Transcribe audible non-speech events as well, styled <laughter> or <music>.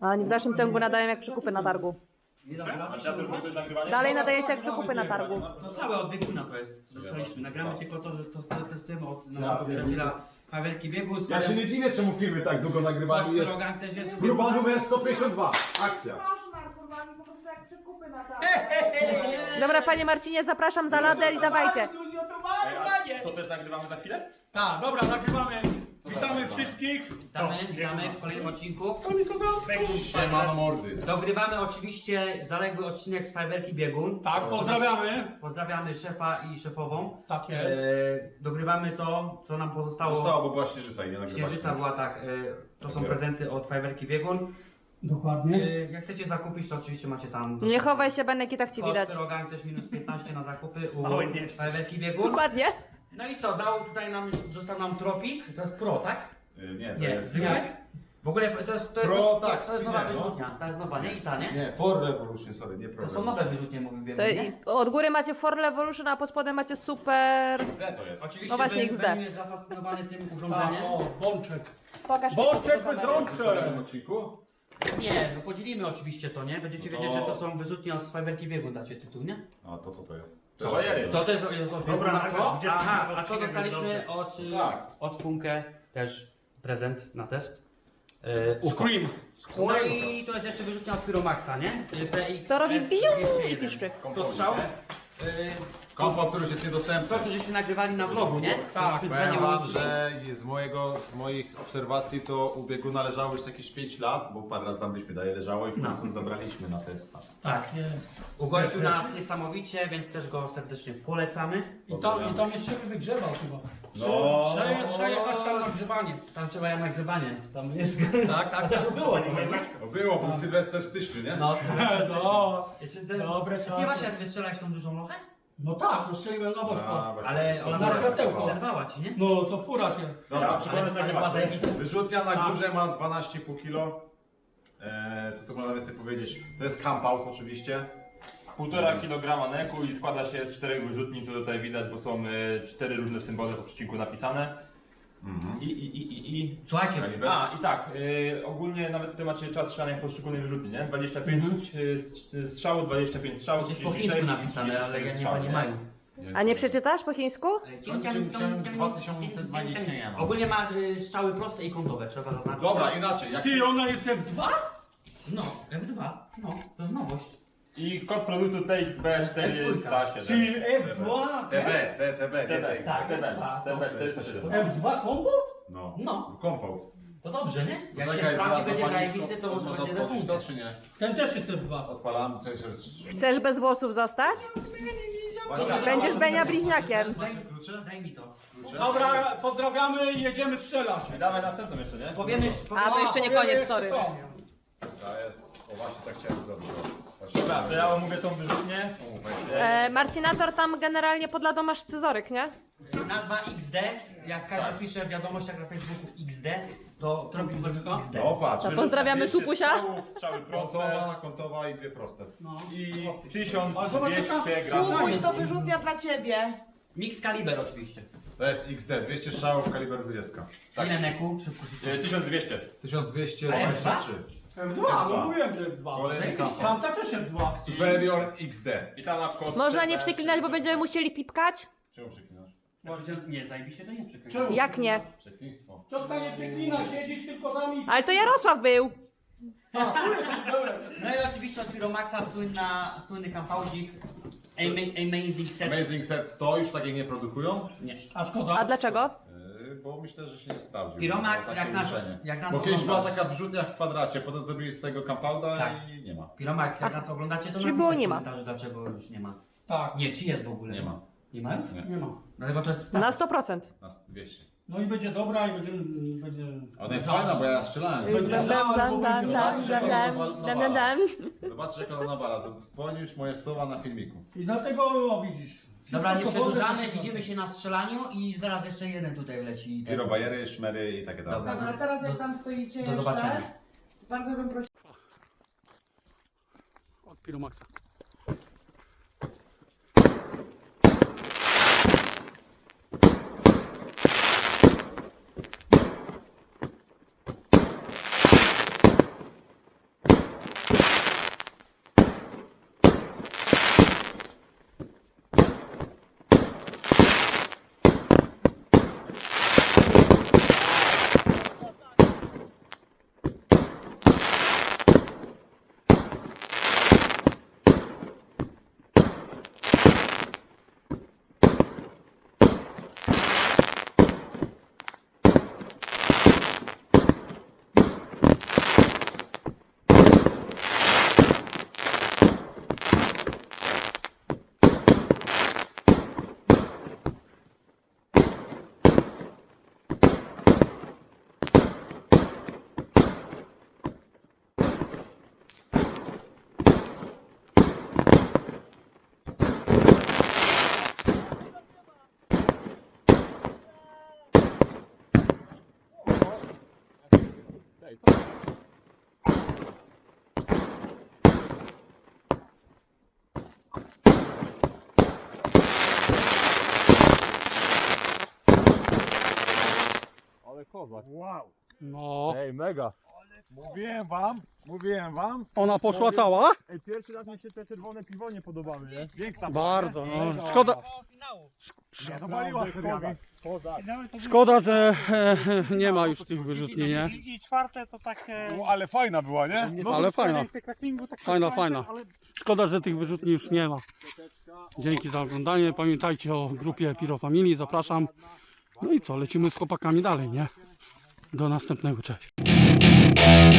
A oni w dalszym ciągu nadają jak przekupy na targu. Dalej nadajecie jak przekupy na targu. To całe od bieguna to jest. Dostaliśmy. Nagramy tylko to, że to testujemy od naszego przyjaciela Pawełki Biegun. Ja się nie dziwię, czemu filmy tak długo nagrywają. Jest Program też jest. próba numer 152. Akcja. Koszmar, kurwa, mi po prostu jak przekupy na tam. Dobra, panie Marcinie, zapraszam za lader i dawajcie. To też nagrywamy za chwilę? Tak, dobra, nagrywamy. Witamy wszystkich. Witamy, witamy w kolejnym odcinku. Siemano mordy. Dogrywamy oczywiście zaległy odcinek z Fajerki Biegun. Tak, pozdrawiamy. Pozdrawiamy szefa i szefową. Tak jest. E, dogrywamy to, co nam pozostało. Zostało, bo była ścieżyca i nie Księżyca nagrywaliśmy. była tak, e, to są prezenty od Fajerki Biegun. Dokładnie. E, jak chcecie zakupić, to oczywiście macie tam. Nie chowaj się, Benek, i tak ci Kod widać. Pyrogan też minus 15 na zakupy u nie jesteś. Fajerki Biegun. Dokładnie. No i co, dał tutaj nam, został nam Tropik, to jest Pro, tak? Y, Nie, to Nie, jest... W ogóle to jest, to jest, Pro, to, tak, to jest nowa nie, no. wyrzutnia, ta jest nowa, nie? I ta, nie? Nie, For Revolution, sorry, nie Pro To są nowe wyrzutnie, mówił To, nie? od góry macie For Evolution, a pod spodem macie super... XD to jest. Oczywiście No właśnie, Ben- XD. Ben jest zafascynowany tym Tak, urządzeniem. o, bączek. Pokaż Bączek mi bez kamerę. W rączek. tym odcinku? Nie, no podzielimy oczywiście to, nie? Będziecie No to- wiedzieć, że to są wyrzutnie od Swajberki Biegu, dacie tytuł, nie? A to co to jest? Co bajery? To też jest od Dobra, tak, Pro, 20 aha, a to odcinek dostaliśmy jest od, y, Tak. od Funkę też prezent na test. Y. Scream. No i to jest jeszcze wyrzutnia od Pyromaxa, nie? Y, PX To robi biu i 201. piszczy. 100 strzał. Y, Kompo, który już jest niedostępny. To, co żeśmy nagrywali na vlogu, nie? Tak, Żeśmy Powiem wam, że z, mojego, z moich obserwacji to u biegu należało już jakieś 5 lat, bo parę razy tam byśmy dalej leżało i w No. końcu zabraliśmy na testa. Tak. Jest. Ugościł nas niesamowicie, więc też go serdecznie polecamy. I tam, I tam jeszcze wygrzewał chyba. No. Trzeba, trzeba jechać tam na grzewanie. Tam trzeba jednak grzebanie. Tam <laughs> jest. Tak, tak. Chociaż było, nie wiem. No było, był Sylwester w styczniu, nie? No, <laughs> No, Jeszcze ten- dobre Nie czasy. właśnie, jak wystrzelałeś tą dużą lochę? No tak, no strzeliłem na boczko. Ale ona Na światełko. zerwała ci, nie? No to fura się. Dobra, przypomnę Ale, tak zajebista. Wyrzutnia na Tak. górze ma 12,5 kg. Eee, co tu można więcej powiedzieć? To jest camp out oczywiście. Półtora kilograma neku i składa się z czterech wyrzutni, to tutaj widać, bo są e, cztery różne symbole w przecinku napisane. Mhm. I, i, i, i, i. Słuchajcie, Kaliber? A, i tak, e, ogólnie nawet tutaj macie czas strzelania poszczególnej wyrzutni, nie? 25 e, strzałów, 25 strzałów, coś po 36, chińsku napisane, ale ja nie, strzały, nie mają. A nie przeczytasz po chińsku? Ciąg, ciąg, ciąg 2021. Ogólnie ma y, strzały proste i kątowe, trzeba zaznaczyć. Dobra, inaczej. Jak... Ty, ona jest F2? No, F2, no, to jest nowość. I kod produktu TXB407. Czyli F2? TB, TB, nie TB, tak, TB, A, co? TB407. F2 kombo? No. No, Compound. to dobrze, nie? Jak się sprawdzi, będzie zajebisty, to może będzie otworzyć to, zafunkcję. czy nie? Ten też jest F2. Odpalam, coś jest... Chcesz bez włosów zostać? Będziesz Benia bliźniakiem. Daj, daj mi to. Dobra, pozdrawiamy i jedziemy strzelać. Dawaj następną jeszcze, nie? Powiemy, A, to jeszcze nie koniec, sorry. To. To jest... O właśnie, tak chciałem zrobić. Dobra, to ja omówię tą wyrzutnię. E, Marcinator tam generalnie pod ladą masz scyzoryk, nie? nazwa XD, jak każdy pisze w wiadomościach na Facebooku XD, to tropi zrobił XD. O, patrz. To pozdrawiamy 200 Szupusia. strzałów, Strzały proste. Kątowa, kątowa i dwie proste. No. I Ale zobacz, 1200 jaka- gramów. Kupuś to wyrzutnia dla ciebie. Mix Kaliber oczywiście. To jest XD, 200 strzałów, kaliber 20. Tak. Ile neku? Szybko, szybko. E, 1200. 1223. F2, no mówiłem, że F2. Kolejny camp out. Tamta też F2. Superior XD. I kod Można nie TB407. przeklinać, bo będziemy musieli pipkać? Czemu przeklinasz? Nie, zajebiście to nie. Czemu? Jak nie? Przeklinstwo. Ciotka nie przeklina, siedzisz tylko tam i... Ale to Jarosław był. No i oczywiście od Pyromaxa słynna, słynny kampałdzik Ama- Amazing Set. Amazing Set 100 już takiej nie produkują, Nie. A szkoda. A dlaczego? Bo myślę, że się nie sprawdził. Piromax, Było takie jak nas- uruszenie. jak nas Bo kiedyś była oglądasz. taka wrzutnia w kwadracie, potem zrobili z tego campauda Tak. i nie ma. Pyromax, jak nas oglądacie, to napiszcie w nie ma. komentarzu, dlaczego już nie ma. Tak, Nie, czy jest w ogóle? Nie ma. Nie ma już? Nie. nie ma. Dlatego to jest stary. Na 100%. Na 200. No i będzie dobra i będzie... będzie... Ona jest fajna, bo ja strzelałem. Dam, dam, dam, dam. Zobaczcie jak ona nawala. Spełnisz moje słowa na filmiku. I dlatego, o widzisz. Dobra, nie przedłużamy, widzimy się na strzelaniu i zaraz jeszcze jeden tutaj leci. Pirobajery, szmery i takie tam. Dobra. Dobra, teraz jak tam stoicie Do jeszcze, zobaczenia. bardzo bym prosiła. Od Piromaxa. Ej, co? Ale kozak. Wow. No. Ej, mega. Mówiłem wam, mówiłem wam. ona poszła cała? Ej, pierwszy raz mi się te czerwone piwo nie podobały, nie? Piękna Bardzo, no. Szkoda, Nie, paliła seriami. szkoda, że e, <laughs> nie ma już tych wyrzutni, nie? I czwarte to takie... No, ale fajna była, nie? No, Ale fajna. tak Fajna, fajna. Szkoda, że tych wyrzutni już nie ma. Dzięki za oglądanie. Pamiętajcie o grupie Piro Family. Zapraszam. No i co, lecimy z chłopakami dalej, nie? Do następnego, cześć. Bye.